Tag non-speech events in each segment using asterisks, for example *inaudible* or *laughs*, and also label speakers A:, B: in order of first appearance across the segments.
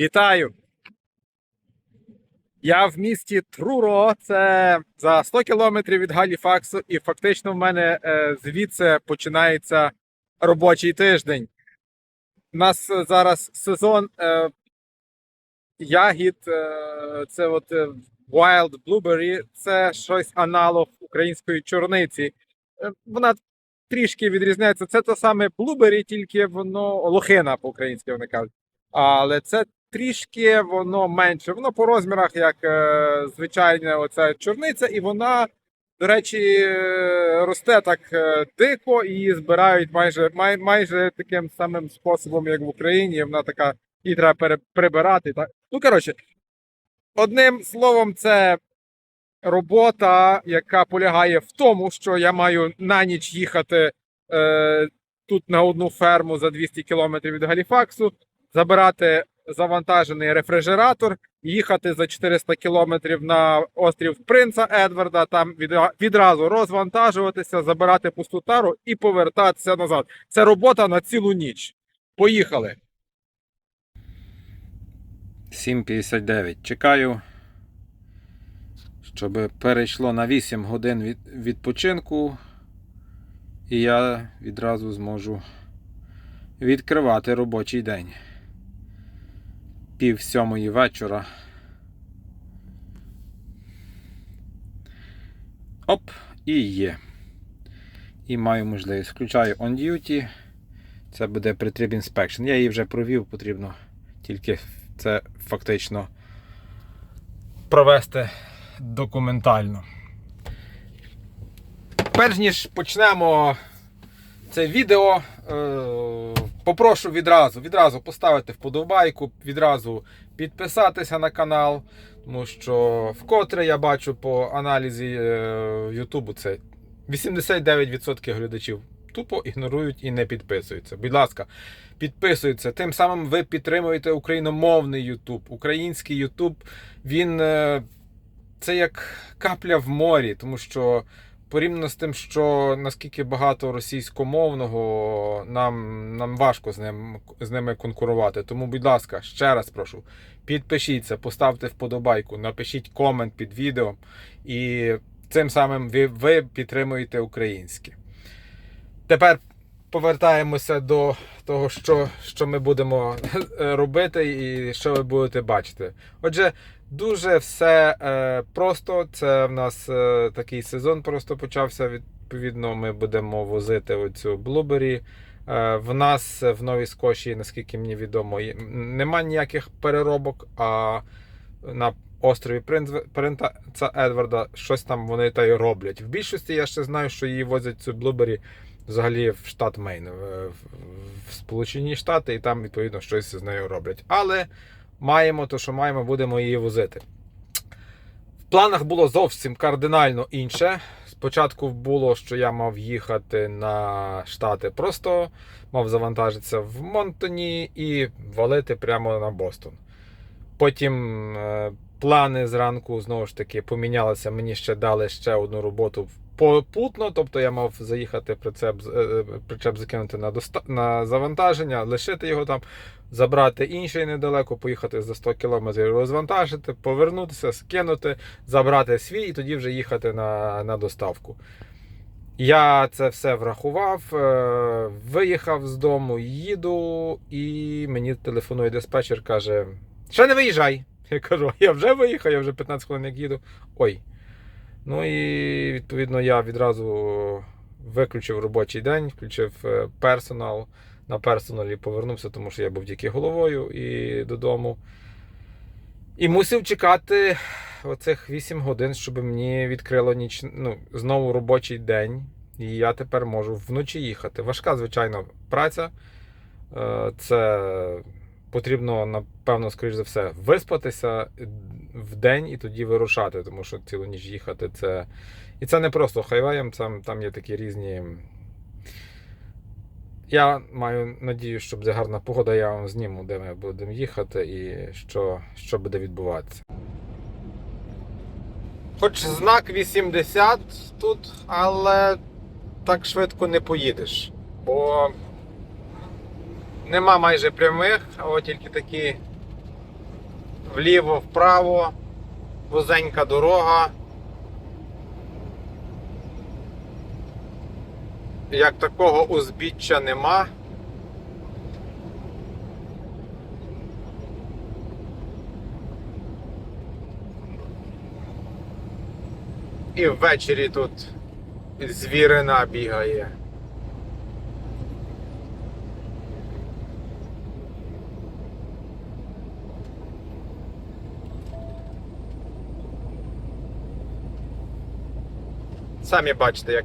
A: Вітаю! Я в місті Труро, це за 100 кілометрів від Галіфаксу, і фактично в мене е, звідси починається робочий тиждень. У нас зараз сезон е, ягід, е, це от Wild Blueberry, це щось аналог української чорниці. Вона трішки відрізняється. Це те саме Blueberry, тільки воно лохина по-українськи вони кажуть. Але це трішки воно менше. Воно по розмірах, як е, звичайна оця чорниця, і вона, до речі, е, росте так е, дико і збирають майже, май, майже таким самим способом, як в Україні. Вона така, її треба прибирати. Так? Ну, коротше, одним словом, це робота, яка полягає в тому, що я маю на ніч їхати е, тут на одну ферму за 200 кілометрів від Галіфаксу, забирати завантажений рефрижератор, їхати за 400 кілометрів на острів Принца Едварда, там відразу розвантажуватися, забирати пусту тару і повертатися назад. Це робота на цілу ніч. Поїхали.
B: 7.59. Чекаю, щоб перейшло на 8 годин від, відпочинку. І я відразу зможу відкривати робочий день. Пів сьомої вечора. Оп, і є. І маю можливість. Включаю On Duty. Це буде Pre-Trip Inspection. Я її вже провів, потрібно тільки це фактично провести документально. Перш ніж почнемо це відео, е, попрошу відразу, відразу поставити вподобайку, відразу підписатися на канал, тому що вкотре я бачу по аналізі е, Ютубу це 89% глядачів тупо ігнорують і не підписуються. Будь ласка, підписуються. Тим самим ви підтримуєте україномовний YouTube. Український YouTube, він е, це як капля в морі, тому що порівняно з тим, що наскільки багато російськомовного, нам, нам важко з, ним, з ними конкурувати. Тому, будь ласка, ще раз прошу, підпишіться, поставте вподобайку, напишіть комент під відео, і цим самим ви, ви підтримуєте українське. Тепер повертаємося до того, що, що ми будемо *laughs* робити і що ви будете бачити. Отже, дуже все е, просто. Це в нас е, такий сезон просто почався. Відповідно, ми будемо возити оцю блубері. Е, в нас в Новій Скоші, наскільки мені відомо, нема ніяких переробок, а на острові Принц- Принца Едварда щось там вони та й роблять. В більшості я ще знаю, що її возять цю блубері взагалі в штат Мейн, в, в Сполучені Штати, і там, відповідно, щось з нею роблять. Але маємо то, що маємо, будемо її возити. В планах було зовсім кардинально інше. Спочатку було, що я мав їхати на Штати просто, мав завантажитися в Монтоні і валити прямо на Бостон. Потім е, плани зранку знову ж таки помінялися. Мені ще дали ще одну роботу попутно, тобто я мав заїхати прицеп, е, причеп закинути на, доста... на завантаження, лишити його там, забрати інший недалеко, поїхати за 100 кілометрів, розвантажити, повернутися, скинути, забрати свій і тоді вже їхати на, на доставку. Я це все врахував, е, виїхав з дому, їду, і мені телефонує диспетчер, каже: ще не виїжджай. *laughs* Я кажу, я вже виїхав, я вже 15 хвилин як їду. Ой. Ну і відповідно я відразу виключив робочий день, включив е, персонал. На персоналі повернувся, тому що я був тільки головою і додому. І мусив чекати оцих 8 годин, щоб мені відкрило ніч... ну, знову робочий день. І я тепер можу вночі їхати. Важка, звичайно, праця. Е, Це потрібно, напевно, скоріш за все, виспатися в день і тоді вирушати, тому що цілу ніч їхати це. І це не просто хайвеєм, там, там є такі різні. Я маю надію, що буде гарна погода, я вам зніму, де ми будемо їхати і що, що буде відбуватися. Хоч знак 80 тут, але так швидко не поїдеш. Бо нема майже прямих, а от тільки такі
A: вліво, вправо, вузенька дорога. Як такого узбіччя нема. І ввечері тут звірина бігає. Самі бачите, як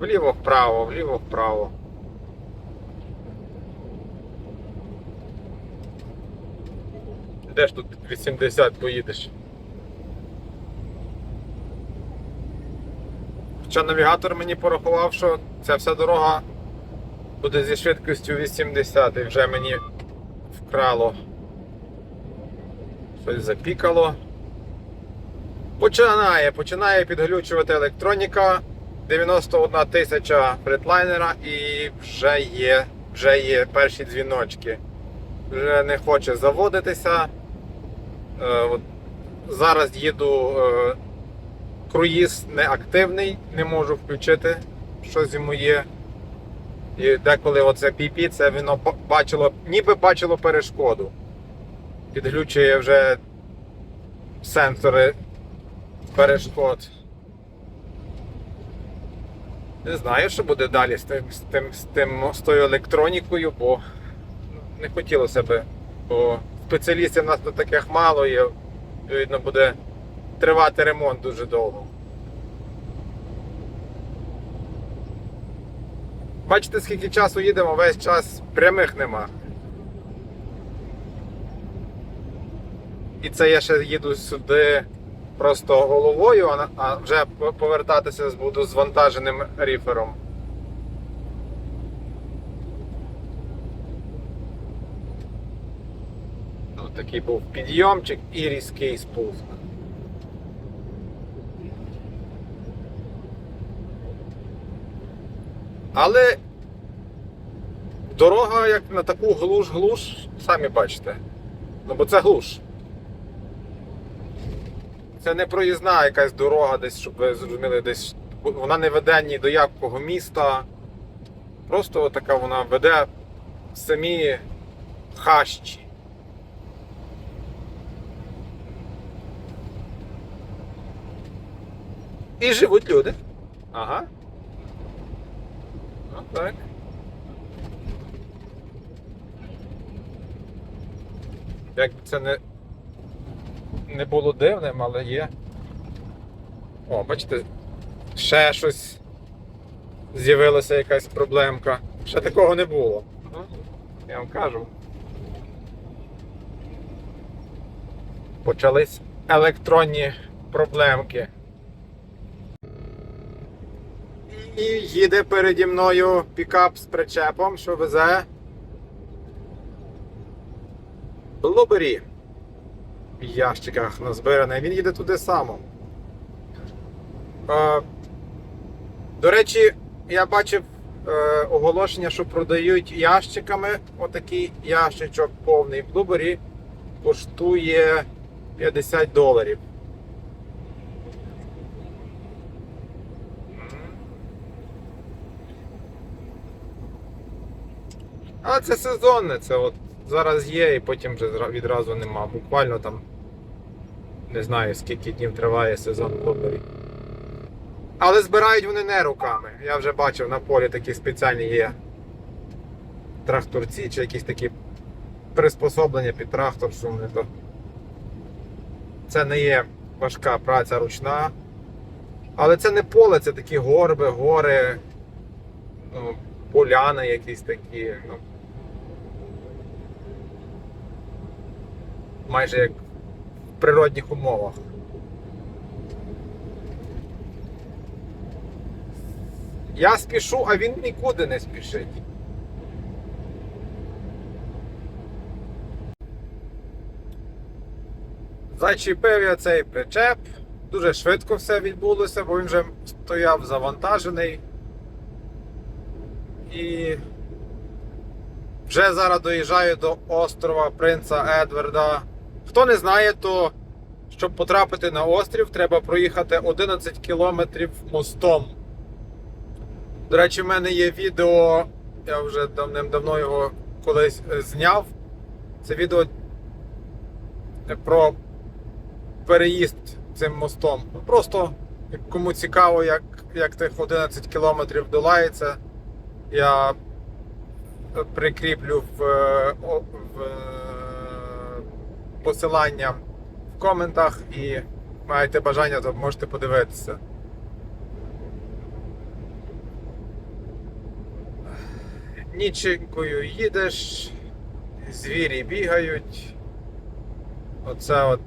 A: вліво-вправо, вліво-вправо. Де ж тут 80 поїдеш? Хоча навігатор мені порахував, що ця вся дорога буде зі швидкістю 80 і вже мені вкрало. Щось запікало. Починає, починає підглючувати електроніка. 91 тисяча фредлайнера і вже є, вже є перші дзвіночки. Вже не хоче заводитися. Е, зараз їду е, круїз неактивний, не можу включити, щось йому є. І деколи оце піпі, це воно бачило, ніби бачило перешкоду. Підглючує вже сенсори перешкод. Не знаю, що буде далі з тим, з тим, з тим з тою електронікою, бо не хотілося би. Бо спеціалістів у нас тут таких мало і відповідно буде тривати ремонт дуже довго. Бачите, скільки часу їдемо, весь час прямих нема. І це я ще їду сюди просто головою, а, вже по- повертатися буду з вантаженим ріфером. Ось такий був підйомчик і різкий спуск. Але дорога як на таку глуш-глуш, самі бачите. Ну бо це глуш. Це не проїзна якась дорога, десь, щоб ви зрозуміли, десь вона не веде ні до якого міста. Просто така вона веде в самі хащі. І живуть люди. Ага. Ну так. Як це не, не було дивним, але є. О, бачите, ще щось з'явилася якась проблемка. Ще такого не було. Я вам кажу. Почались електронні проблемки. І їде переді мною пікап з причепом, що везе Блубері ящиках назбираний. Він їде туди само. Е, до речі, я бачив е, оголошення, що продають ящиками. Отакий ящичок повний в Блубері коштує 50 доларів. А це сезонне, це от зараз є і потім вже відразу нема. Буквально там не знаю скільки днів триває сезон блогерів. Але збирають вони не руками. Я вже бачив на полі такі спеціальні є тракторці чи якісь такі приспособлення під трактор, що вони то. Це не є важка праця ручна. Але це не поле, це такі горби, гори, ну, поляни якісь такі. Ну, майже як в природних умовах. Я спішу, а він нікуди не спішить. Зачепив я цей причеп. Дуже швидко все відбулося, бо він вже стояв завантажений. І вже зараз доїжджаю до острова Принца Едварда, Хто не знає, то щоб потрапити на острів, треба проїхати 11 кілометрів мостом. До речі, в мене є відео, я вже давним-давно його колись е, зняв. Це відео е, про переїзд цим мостом. Ну, Просто кому цікаво, як, як тих 11 кілометрів долається, я прикріплю в, е, в посилання в коментах і маєте бажання, то можете подивитися. Ніченькою їдеш, звірі бігають. Оце от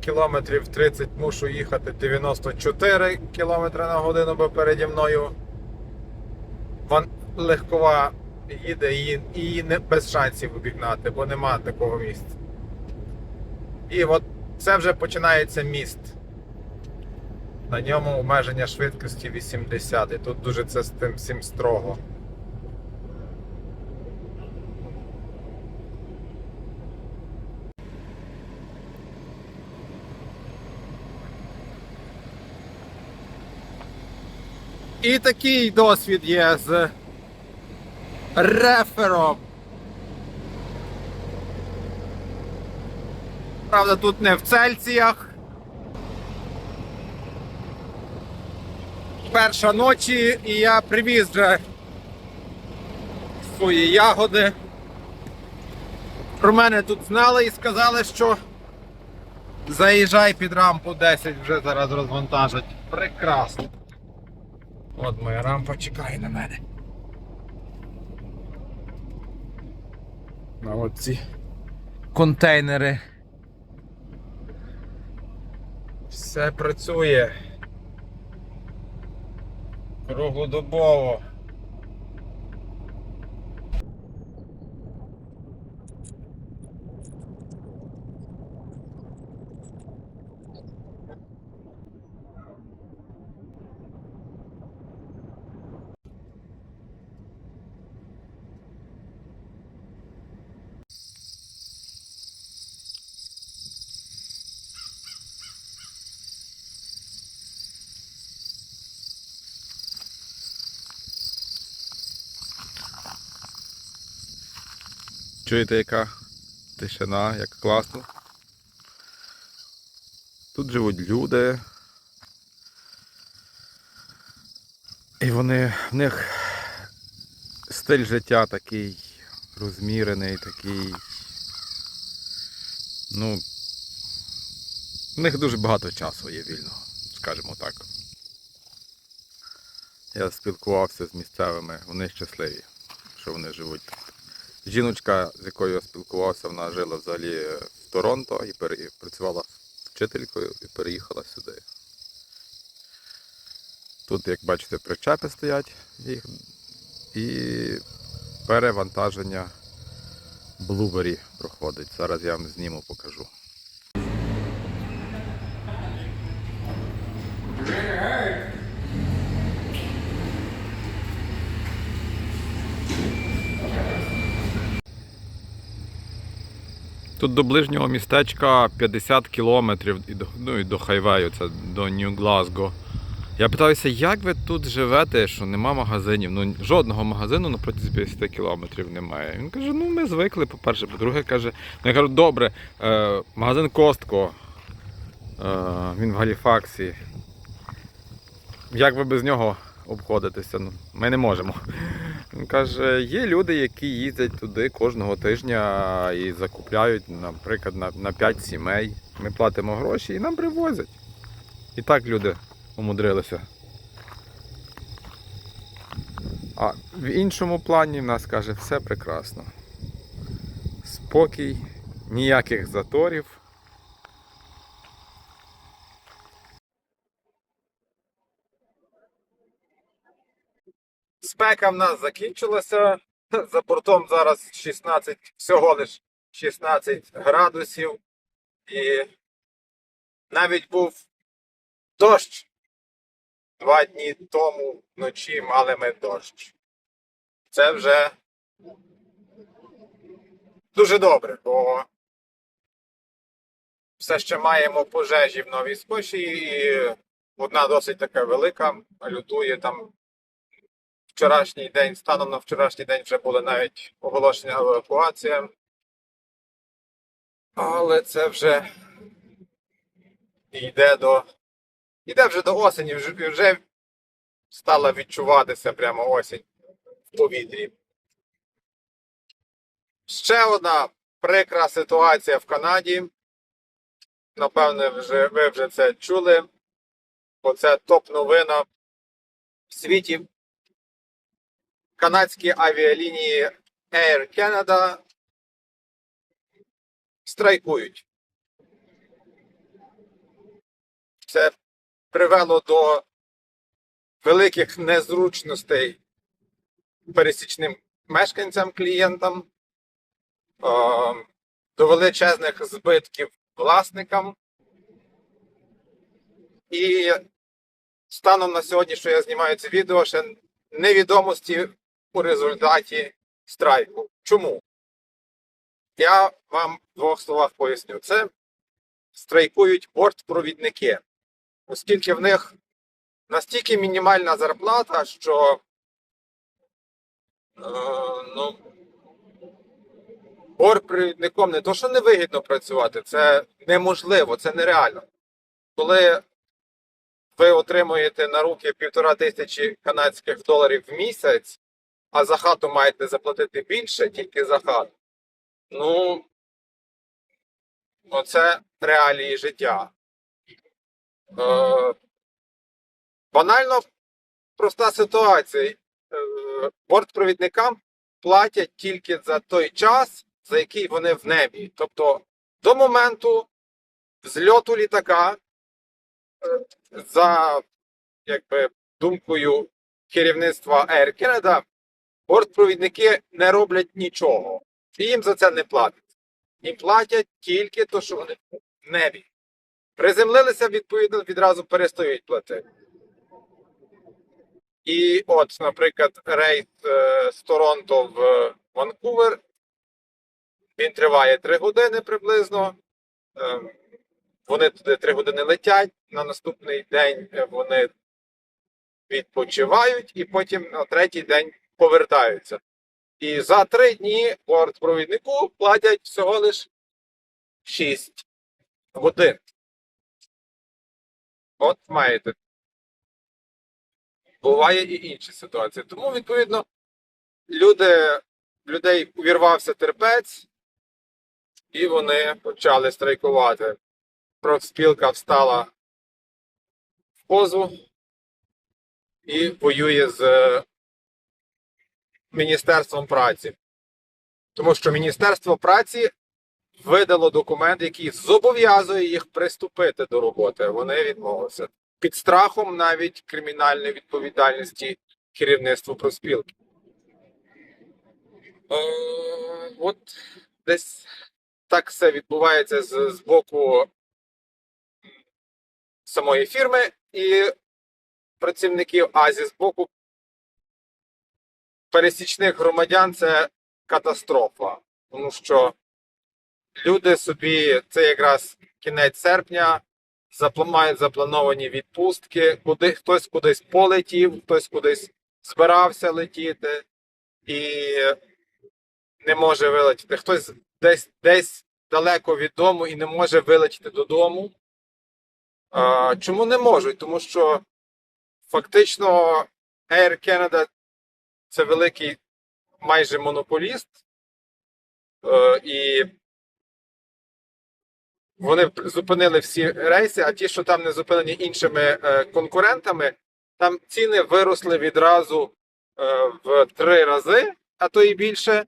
A: кілометрів 30 мушу їхати 94 км на годину, бо переді мною вон легкова їде і її не без шансів обігнати, бо нема такого місця. І от це вже починається міст. На ньому обмеження швидкості 80. І тут дуже це з тим всім строго. І такий досвід є з рефером. Правда, тут не в Цельсіях. Перша ночі, і я привіз вже свої ягоди. Про мене тут знали і сказали, що заїжджай під рампу 10, вже зараз розвантажать. Прекрасно. От моя рампа чекає на мене. На оці контейнери. Все працює. Круглодобово.
B: Чуєте, яка тишина, як класно. Тут живуть люди. І вони, в них стиль життя такий розмірений, такий. Ну, в них дуже багато часу є вільного, скажімо так. Я спілкувався з місцевими, вони щасливі, що вони живуть. Жіночка, з якою я спілкувався, вона жила взагалі в Торонто і працювала вчителькою і переїхала сюди. Тут, як бачите, причепи стоять їх і перевантаження блубері проходить. Зараз я вам зніму, покажу. Тут до ближнього містечка 50 кілометрів до, ну, і до хайвею, це до Нью-Глазго. Я питаюся, як ви тут живете, що нема магазинів? Ну жодного магазину на протязі 50 кілометрів немає. Він каже, ну ми звикли, по-перше, по-друге, каже, ну я кажу, добре, е, магазин Костко. Е, він в Галіфаксі. Як ви без нього обходитеся? Ну, ми не можемо. Він каже, є люди, які їздять туди кожного тижня і закупляють, наприклад, на, на 5 сімей. Ми платимо гроші і нам привозять. І так люди умудрилися. А в іншому плані в нас каже, все прекрасно. Спокій, ніяких заторів.
A: Спека в нас закінчилася. *laughs* За бортом зараз 16, всього лиш 16 градусів. І навіть був дощ. Два дні тому вночі мали ми дощ. Це вже дуже добре, бо все ще маємо пожежі в Новій Скошії, і одна досить така велика, лютує там вчорашній день, станом на вчорашній день вже були навіть оголошення евакуація. Але це вже йде до. Йде вже до осені, вже, стала відчуватися прямо осінь в повітрі. Ще одна прикра ситуація в Канаді. Напевне, вже, ви вже це чули, бо це топ-новина в світі. Канадські авіалінії Air Canada страйкують. Це привело до великих незручностей пересічним мешканцям, клієнтам, до величезних збитків власникам. І станом на сьогодні, що я знімаю це відео, ще невідомості у результаті страйку. Чому? Я вам в двох словах поясню. Це страйкують бортпровідники, оскільки в них настільки мінімальна зарплата, що е, ну, бортпровідником не то, що не вигідно працювати, це неможливо, це нереально. Коли ви отримуєте на руки півтора тисячі канадських доларів в місяць, а за хату маєте заплатити більше тільки за хату. Ну, оце реалії життя. Е, банально проста ситуація. Е, бортпровідникам платять тільки за той час, за який вони в небі. Тобто до моменту взльоту літака, е, за якби, думкою керівництва Air Canada, бортпровідники не роблять нічого. І їм за це не платять. Їм платять тільки то, що вони в небі. Приземлилися, відповідно, відразу перестають платити. І от, наприклад, рейс е, з Торонто в Ванкувер. Він триває 3 години приблизно. Е, вони туди 3 години летять. На наступний день е, вони відпочивають і потім на третій день повертаються. І за 3 дні бортпровіднику платять всього лиш 6 годин. От маєте. Буває і інші ситуації. Тому, відповідно, люди, людей увірвався терпець, і вони почали страйкувати. Профспілка встала в позу і воює з Міністерством праці. Тому що Міністерство праці видало документ, який зобов'язує їх приступити до роботи. Вони відмовилися під страхом навіть кримінальної відповідальності керівництва профспілки. Е, от десь так все відбувається з, з боку самої фірми і працівників, а зі з боку пересічних громадян це катастрофа. Тому що люди собі, це якраз кінець серпня, мають заплановані відпустки, куди хтось кудись полетів, хтось кудись збирався летіти і не може вилетіти. Хтось десь десь далеко від дому і не може вилетіти додому. А, чому не можуть? Тому що фактично Air Canada це великий майже монополіст, е, і вони зупинили всі рейси, а ті, що там не зупинені іншими е, конкурентами, там ціни виросли відразу е, в три рази, а то і більше.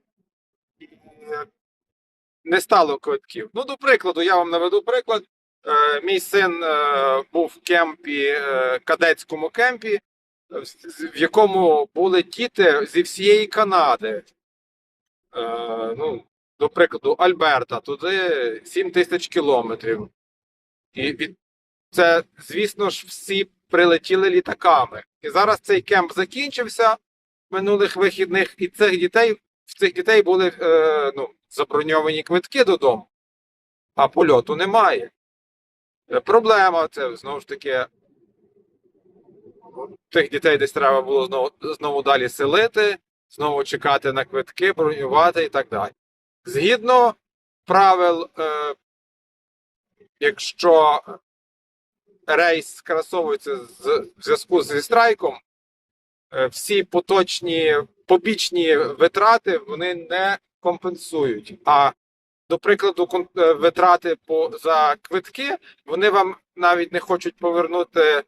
A: Не стало квитків. Ну, до прикладу, я вам наведу приклад. Е, Мій син е, був в кемпі, е, кадетському кемпі, в якому були діти зі всієї Канади. Е, ну, до прикладу, Альберта, туди 7 тисяч кілометрів. І від... це, звісно ж, всі прилетіли літаками. І зараз цей кемп закінчився минулих вихідних, і цих дітей, в цих дітей були е, ну, заброньовані квитки додому, а польоту немає. Е, Проблема це знову ж таки. Тих дітей десь треба було знову, знову далі селити, знову чекати на квитки, бронювати і так далі. Згідно правил, е, якщо рейс скасовується в зв'язку зі страйком, е, всі поточні побічні витрати вони не компенсують. А до прикладу, е, витрати по за квитки вони вам навіть не хочуть повернути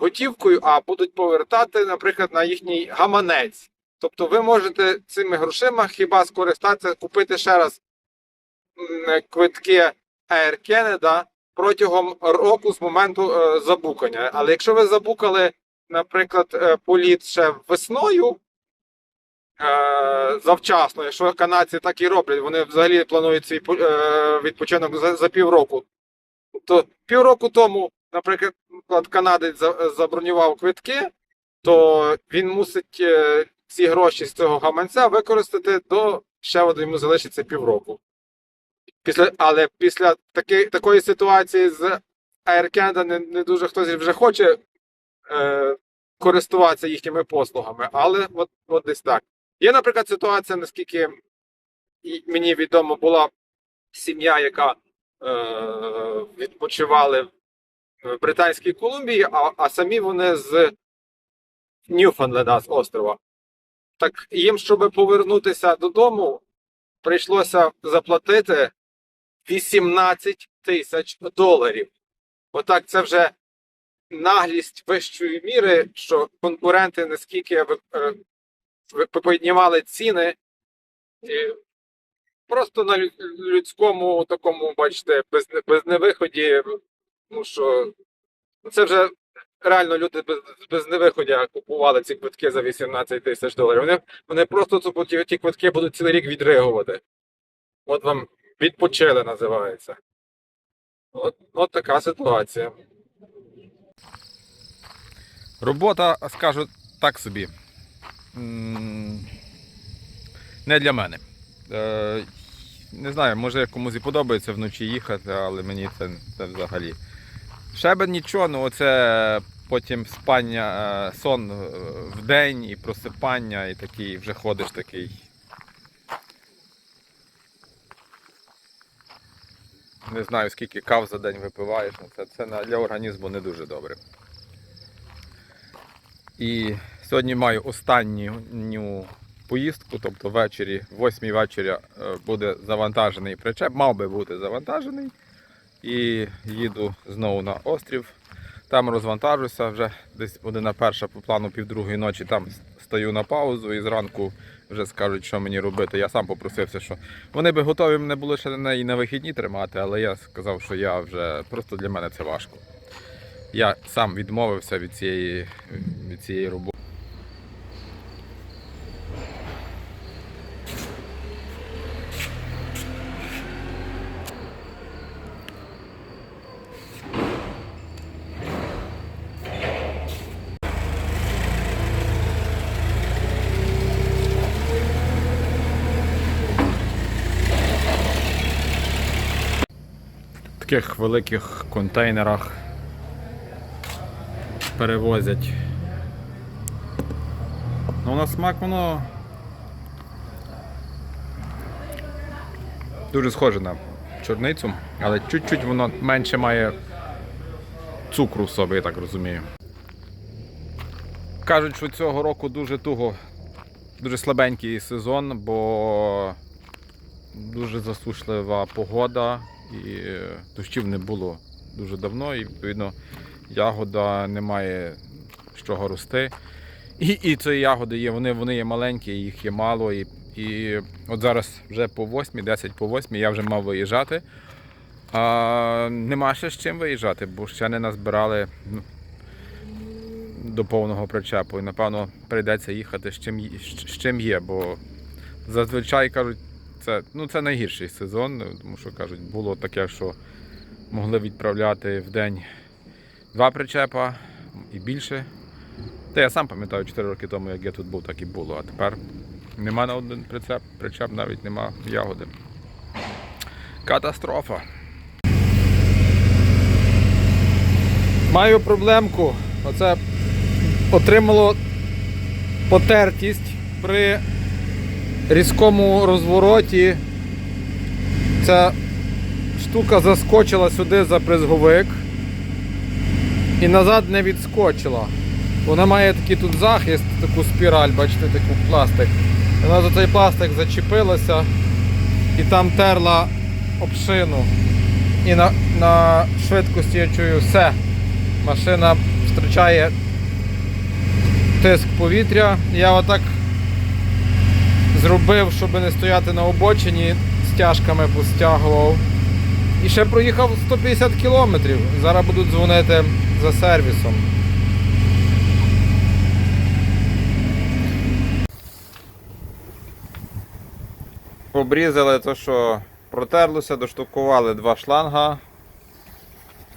A: готівкою, а будуть повертати, наприклад, на їхній гаманець. Тобто ви можете цими грошима хіба скористатися, купити ще раз квитки Air Canada протягом року з моменту е, забукання. Але якщо ви забукали, наприклад, е, політ ще весною, е, завчасно, якщо канадці так і роблять, вони взагалі планують свій відпочинок за, за півроку. Тобто півроку тому, наприклад, канадець за- забронював квитки, то він мусить е, ці гроші з цього гаманця використати до ще от йому залишиться півроку. Після, але після таки, такої ситуації з Air Canada не, не дуже хтось вже хоче е, користуватися їхніми послугами, але от, от десь так. Є, наприклад, ситуація, наскільки мені відомо, була сім'я, яка е, відпочивали Британській Колумбії, а, а самі вони з Ньюфанленда, з острова. Так їм, щоб повернутися додому, прийшлося заплатити 18 тисяч доларів. Отак, це вже наглість вищої міри, що конкуренти наскільки е, піднімали ціни, і просто на людському такому, бачите, без, безневиході, ну що це вже реально люди без, без невиходя купували ці квитки за 18 тисяч доларів. Вони, вони просто тупо ті, квитки будуть цілий рік відригувати. От вам відпочили називається. От, от така ситуація.
B: Робота, скажу так собі. Не для мене. Не знаю, може комусь і подобається вночі їхати, але мені це, це взагалі. Шебен нічого, ну оце потім спання, е, сон е, в день і просипання, і такий вже ходиш такий. Не знаю, скільки кав за день випиваєш, ну це, це для організму не дуже добре. І сьогодні маю останню поїздку, тобто ввечері, в 8 вечора е, буде завантажений причеп, мав би бути завантажений. І їду знову на острів. Там розвантажуся, вже десь година перша по плану півдругої ночі там стою на паузу і зранку вже скажуть, що мені робити. Я сам попросився, що вони би готові мене були ще на, і на вихідні тримати, але я сказав, що я вже просто для мене це важко. Я сам відмовився від цієї, від цієї роботи. В таких великих контейнерах перевозять. Ну, на смак воно дуже схоже на чорницю, але чуть-чуть воно менше має цукру в собі, я так розумію. Кажуть, що цього року дуже туго, дуже слабенький сезон, бо дуже засушлива погода і дощів не було дуже давно, і відповідно ягода не має з чого рости. І, і ці ягоди є, вони, вони є маленькі, їх є мало. І, і от зараз вже по 8, 10 по 8 я вже мав виїжджати. А нема ще з чим виїжджати, бо ще не назбирали ну, до повного причепу. І напевно прийдеться їхати з чим, з чим є, бо зазвичай кажуть, це, ну, це найгірший сезон, тому що кажуть, було таке, що могли відправляти в день два причепа і більше. Та я сам пам'ятаю 4 роки тому, як я тут був, так і було. А тепер нема на один прицеп, причеп навіть нема ягоди. Катастрофа.
A: Маю проблемку. Оце отримало потертість при різкому розвороті. Ця штука заскочила сюди за призговик і назад не відскочила. Вона має такий тут захист, таку спіраль, бачите, таку пластик. Вона за цей пластик зачепилася і там терла об шину. І на, на швидкості я чую все. Машина втрачає тиск повітря. Я отак зробив, щоб не стояти на обочині, стяжками постягував. І ще проїхав 150 кілометрів. Зараз будуть дзвонити за сервісом.
B: Обрізали то, що протерлося, доштукували два шланга.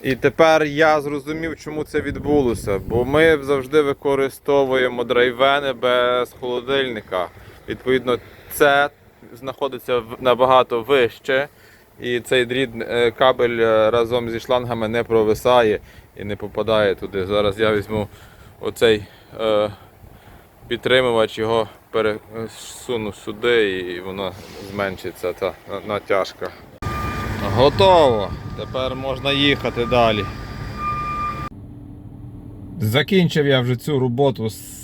B: І тепер я зрозумів, чому це відбулося. Бо ми завжди використовуємо драйвени без холодильника. Відповідно, це знаходиться набагато вище. І цей дріт е, кабель е, разом зі шлангами не провисає і не попадає туди. Зараз я візьму оцей е, підтримувач, його пересуну сюди і воно зменшиться та натяжка. Готово. Тепер можна їхати далі.
A: Закінчив я вже цю роботу з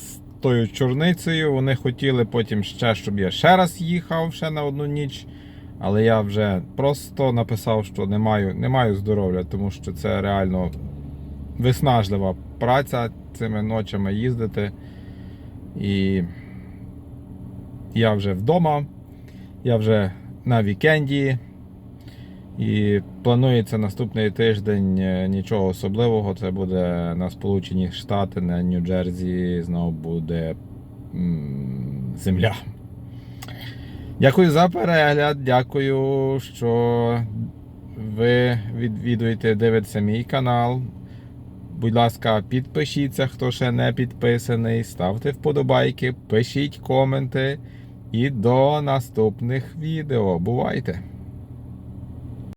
A: тою чорницею. Вони хотіли потім ще, щоб я ще раз їхав ще на одну ніч. Але я вже просто написав, що не маю, не маю здоров'я, тому що це реально виснажлива праця цими ночами їздити. І я вже вдома, я вже на вікенді. І планується наступний тиждень е, нічого особливого. Це буде на Сполучені Штати, на Нью-Джерсі. Знову буде земля. Дякую за перегляд. Дякую, що ви відвідуєте, дивитеся мій канал. Будь ласка, підпишіться, хто ще не підписаний. Ставте вподобайки, пишіть коменти. І до наступних відео. Бувайте!